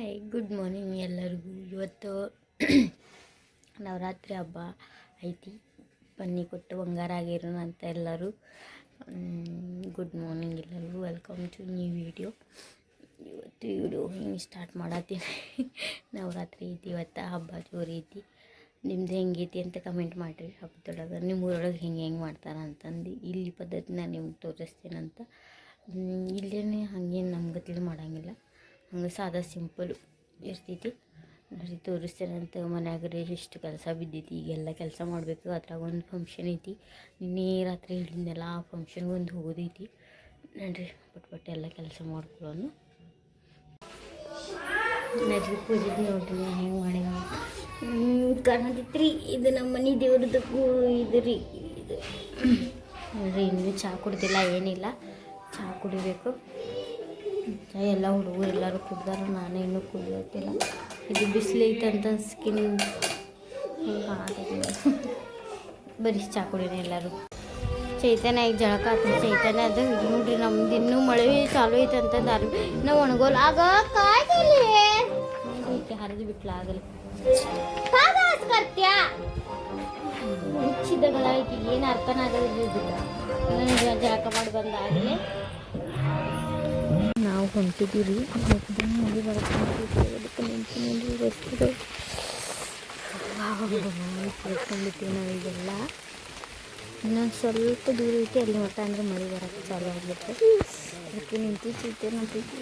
Hi good morning ಎಲ್ಲರಿಗೂ. ಇವತ್ತು ನವರಾತ್ರಿ ಹಬ್ಬ ಐತಿ. ಬನ್ನಿ ಕೊಟ್ಟು ಬಂಗಾರ ಆಗಿರೋಣ ಅಂತ ಎಲ್ಲರೂ. ಗುಡ್ ಮಾರ್ನಿಂಗ್ ಎಲ್ಲರಿಗೂ. ವೆಲ್ಕಮ್ ಟು ನ್ಯೂ ವಿಡಿಯೋ ಇವತ್ತು ವಿಡಿಯೋ ಹಿಂಗೆ ಸ್ಟಾರ್ಟ್ ಮಾಡತ್ತೀನಿ? ನವರಾತ್ರಿ ಐತಿ, ಇವತ್ತು ಹಬ್ಬ ಜೋರು ಐತಿ. ನಿಮ್ದು ಹೆಂಗೈತಿ ಅಂತ ಕಮೆಂಟ್ ಮಾಡಿರಿ. ಹಬ್ಬದೊಳಗೆ ನಿಮ್ಮ ಊರೊಳಗೆ ಹೆಂಗೆ ಹೆಂಗೆ ಮಾಡ್ತಾರೆ ಅಂತಂದು ಇಲ್ಲಿ ಪದ್ಧತಿನ ನಿಮ್ಗೆ ತೋರಿಸ್ತೇನಂತ. ಇಲ್ಲೇ ಇಲ್ಲೇನೆ ಹಂಗೇನು ನಮ್ಗೆ ತಿಳಿ ಮಾಡಂಗಿಲ್ಲ. ಹಂಗೆ ಸಾದಾ ಸಿಂಪಲ್ ಇರ್ತೈತಿ. ನೋಡಿ, ತೋರಿಸ್ತೇನಂತ ರೀ ಎಷ್ಟು ಕೆಲಸ ಬಿದ್ದೈತಿ. ಈಗೆಲ್ಲ ಕೆಲಸ ಮಾಡಬೇಕು, ಅದ್ರಾಗ ಒಂದು ಫಂಕ್ಷನ್ ಐತಿ. ನಿನ್ನೆ ರಾತ್ರಿ ಹೇಳಿದ್ನೆಲ್ಲ, ಆ ಫಂಕ್ಷನ್ಗೆ ಒಂದು ಹೋಗೋದೈತಿ. ನೋಡಿರಿ, ಪಟ್ ಎಲ್ಲ ಕೆಲಸ ಮಾಡ್ಕೊಳ್ಳೋನು ನಡ್ರಿ, ಪೂಜೆ ನೋಡ್ರಿ ಹೆಂಗೆ ಮಾಡಿ ಕಾಣತೈತ್ರಿ ಇದು ನಮ್ಮ ಮನೆ ದೇವ್ರದಕ್ಕೂ ಇದು ರೀ, ಇದು. ನೋಡ್ರಿ, ಇನ್ನೂ ಚಹಾ ಕುಡ್ದಿಲ್ಲ, ಏನಿಲ್ಲ. ಚಹಾ ಕುಡಿಬೇಕು. ಎಲ್ಲ ಹುಡುಗರು ಎಲ್ಲರೂ ಕುಡ್ದಾರ ನಾನೇ ಇನ್ನೂ ಕುಡಿಯೋತಿಲ್ಲ ಇದು ಬಿಸಿಲೈತಂತ ಸ್ಕಿನ್ ಬರೀ ಚಾ ಕುಡಿನಿ ಎಲ್ಲರೂ. ಚೈತನ್ಯ ಈಗ ಜಳಕ ಆತ. ಚೈತನ್ಯ ಅದು ನೋಡ್ರಿ, ನಮ್ದು ಇನ್ನೂ ಮಳೆ ಚಾಲು ಐತೆ ಅಂತ ದಾರಿ ನಾವು ಒಣಗೋಲ್ ಆಗ ಐತೆ ಹರಿದು ಬಿಟ್ಲ ಆಗಲಿ ಕರ್ತ್ಯಾ. ಹುಚ್ಚಿದಗಳ ಆಯ್ತು ಏನು ಅರ್ಥನಾಗಲ್ಲ ಜಳಕ ಮಾಡಿ ಬಂದಾಗಲೇ. ನಾವು ಹೊಂಟಿದ್ದೀವಿ ನೋಡಿ ಅದಕ್ಕೆ ನಿಂತು ರಸ್ತೆ ತಿಳ್ಕೊಂಡಿರ್ತೀವಿ ನಾವೀಗೆಲ್ಲ ಇನ್ನೊಂದು ಸ್ವಲ್ಪ ದೂರ ಐತಿ ಅಲ್ಲಿ ಮಟ್ಟ ಅಂದ್ರೆ ಮಳೆ ಬರೋಕ್ಕೆ ಚಾಲು ಆಗ್ಬಿಟ್ಟು ಅದಕ್ಕೆ ನಿಂತು ಚೀತೆ ನೋಡ್ತೈತಿ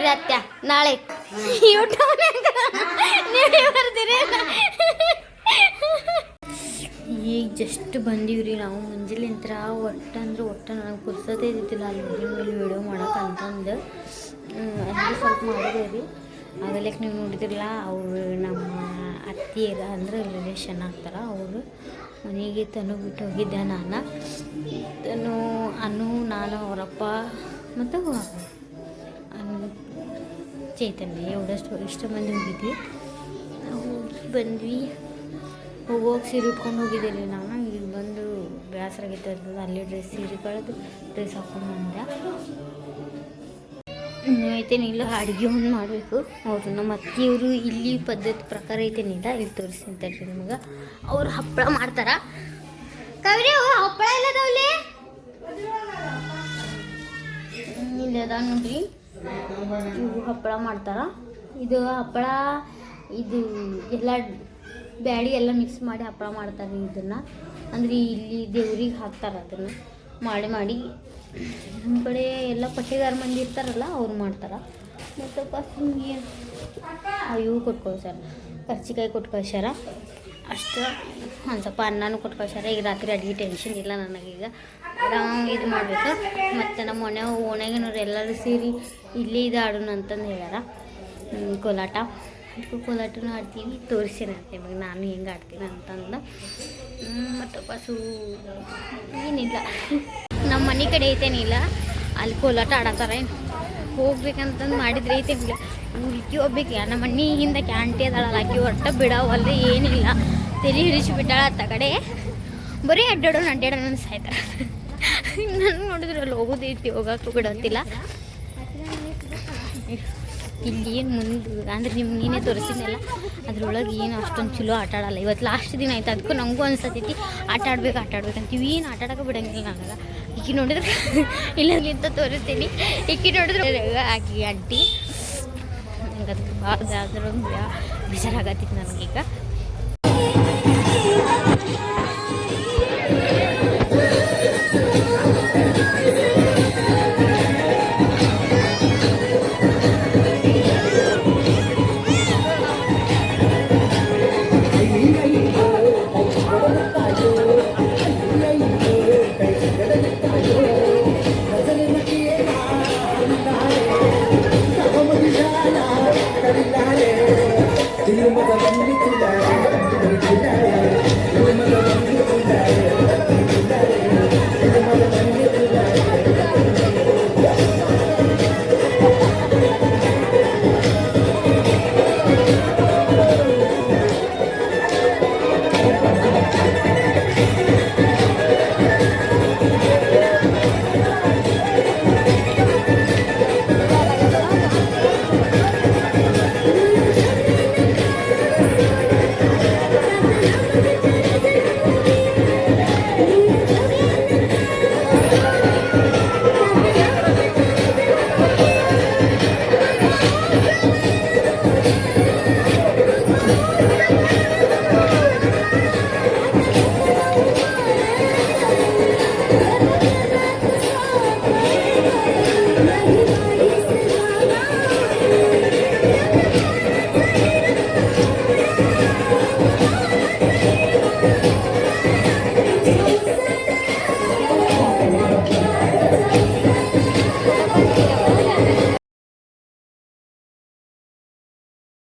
ನೋಡ್ರಿ ಅತ್ಯ ನಾಳೆ. ಯೂಟ್ಯೂಬ್ ಬರ್ತೀರಿ. ಈಗ ಜಸ್ಟ್ ಬಂದೀವ್ರಿ ನಾವು. ಮುಂಜಾನೆಂತ್ರ ಒಟ್ಟು ಅಂದ್ರೆ ಒಟ್ಟು ನನಗೆ ಪುರ್ಸೋದೇ ಇದ್ದಿಲ್ಲ ಅಲ್ಲಿ ಹೋಗಿನ ಮೇಲೆ ವಿಡಿಯೋ ಮಾಡಕ್ಕೆ ಅಂತಂದು. ಅಲ್ಲಿ ಸ್ವಲ್ಪ ಮಾಡಿದೆ ರೀ. ಆಗಲಕ್ಕೆ ನೀವು ನೋಡಿದಿರಲ್ಲ, ಅವರು ನಮ್ಮ ಅತ್ತಿಯರ ಅಂದ್ರೆ ರಿಲೇಷನ್ ಆಗ್ತಾರ. ಅವರು ಮನೆಗೆ ತನು ಬಿಟ್ಟು ಹೋಗಿದ್ದೆ ನಾನು. ತನು, ಅನು, ನಾನು, ಅವರಪ್ಪ ಮತ್ತು ಚೈತನ್ಯ ಎವಡಷ್ಟು ಇಷ್ಟು ಮಂದಿ ಹೋಗಿದ್ವಿ ಹೋಗಿ ಬಂದ್ವಿ. ಹೋಗೋಗಿ ಸೀರೆ ಉಟ್ಕೊಂಡು ಹೋಗಿದ್ದೀವಿ ನಾವು. ಇಲ್ಲಿ ಬಂದು ಬೇಸರ ಆಗೈತೆ ಅಲ್ಲಿ ಡ್ರೆಸ್ ಸೀರೆ ಕಳೆದು ಡ್ರೆಸ್ ಹಾಕೊಂಡು ಬಂದೆ. ಐತೇನಿಲ್ಲ ಅಡುಗೆ ಒಂದು ಮಾಡಬೇಕು. ಅವರು ನಮ್ಮ ಅತ್ತಿಯವರು ಇಲ್ಲಿ ಪದ್ಧತಿ ಪ್ರಕಾರ ಐತೇನಿಲ್ಲ ಇಲ್ಲಿ ತೋರಿಸ್ತೀನಿ ನಿಮ್ಗೆ. ಅವ್ರು ಹಪ್ಪಳ ಮಾಡ್ತಾರ. ಕವಿರಿ ಹಪ್ಪಳ ಇಲ್ಲದವ್ಲಿ ಇಲ್ಲದ ಇಲ್ಲ ನೋಡ್ರಿ. ಇವು ಹಪ್ಪಳ ಮಾಡ್ತಾರ. ಇದು ಹಪ್ಪಳ, ಇದು ಎಲ್ಲ ಬ್ಯಾಳಿ ಎಲ್ಲ ಮಿಕ್ಸ್ ಮಾಡಿ ಹಪ್ಪಳ ಮಾಡ್ತಾರೆ ಇದನ್ನು. ಅಂದರೆ ಇಲ್ಲಿ ದೇವ್ರಿಗೆ ಹಾಕ್ತಾರೆ ಅದನ್ನು. ಮಾಡಿ ಮಾಡಿ. ನಮ್ಮ ಕಡೆ ಎಲ್ಲ ಪಟ್ಟಿದಾರ ಮಂದಿ ಇರ್ತಾರಲ್ಲ, ಅವ್ರು ಮಾಡ್ತಾರೆ. ಮತ್ತು ಫಸ್ಟ್ ಇವು ಕೊಟ್ಟು ಕಳ್ಸ್ಯಾರ ಕರ್ಚಿಕಾಯಿ ಕೊಟ್ಟು ಅಷ್ಟು ಒಂದು ಸ್ವಲ್ಪ ಅನ್ನನೂ ಕೊಟ್ಟು ಕಳ್ಸ್ಯಾರ. ಈಗ ರಾತ್ರಿ ಅಡುಗೆ ಟೆನ್ಷನ್ ಇಲ್ಲ ನನಗೀಗ. ಆರಾಮ್ ಇದು ಮಾಡಬೇಕು. ಮತ್ತು ನಮ್ಮ ಮನೆ ಓಣ್ಯಾಗಿನವ್ರು ಎಲ್ಲರೂ ಸೇರಿ ಇಲ್ಲಿ ಇದು ಆಡೋಣ ಅಂತಂದು ಹೇಳ್ಯಾರ. ಕೋಲಾಟ. ಅದಕ್ಕೆ ಕೋಲಾಟನೂ ಆಡ್ತೀವಿ. ತೋರಿಸ್ತೀನಿ ಅಂತ ಇವಾಗ ನಾನು ಹೆಂಗೆ ಆಡ್ತೀನಿ ಅಂತಂದು. ಮತ್ತು ಪಸು ಏನಿಲ್ಲ. ನಮ್ಮ ಮನೆ ಕಡೆ ಐತೇನಿಲ್ಲ. ಅಲ್ಲಿ ಕೋಲಾಟ ಆಡತ್ತಾರ. ಏನು ಹೋಗ್ಬೇಕಂತಂದು ಮಾಡಿದ್ರೆ ಐತೇನಿಲ್ಲ ಹುಡುಕಿ ಹೋಗ್ಬೇಕು. ನಮ್ಮ ಮನೆ ಹಿಂದೆ ಕ್ಯಾಂಟಿ ಅದಾಳಲ್ಲ, ಅಕ್ಕಿ ಹೊಟ್ಟೆ ಬಿಡವಲ್ಲ ಏನಿಲ್ಲ. ತಲೆ ಹಿಡಿಸಿ ಬಿಟ್ಟಾಳ ಅತ್ತ ಕಡೆ. ಬರೀ ಅಡ್ಡಾಡೋಣ ಅಡ್ಡಾಡೋಣ ಸಾಯ್ತಾರ ನಾನು ನೋಡಿದ್ರೆ ಅಲ್ಲಿ ಹೋಗೋದೈತಿ, ಹೋಗಕ್ಕೂ ಬಿಡೋತಿಲ್ಲ ಇಲ್ಲಿ ಏನು ಮುಂದೆ ಅಂದ್ರೆ ನಿಮ್ಗೆ ನೀನೇ ತೋರಿಸಿದ್ನಲ್ಲ, ಅದ್ರೊಳಗೆ ಏನು ಅಷ್ಟೊಂದು ಚಲೋ ಆಟ ಆಡಲ್ಲ. ಇವತ್ತು ಲಾಸ್ಟ್ ದಿನ ಆಯ್ತು ಅದಕ್ಕೂ ನನಗೂ ಅನ್ಸತ್ತೈತಿ ಆಟ ಆಡ್ಬೇಕು, ಆಟ ಆಡ್ಬೇಕಂತ ಏನು ಆಟ ಆಡೋಕೆ ಬಿಡಂಗಿಲ್ಲ ನನಗೆ ಈಕಿ ನೋಡಿದ್ರೆ ಇಲ್ಲಂತ ತೋರಿಸ್ತೀನಿ. ಈಕಿ ನೋಡಿದ್ರೆ ಆಕಿ ಆಂಟಿ. ನಂಗೆ ಅದು ಭಾಳ ಅದ್ರೊಂದು ಬೇಜಾರಾಗತ್ತಿತ್ತು ನನಗೀಗ. I'm gonna make you.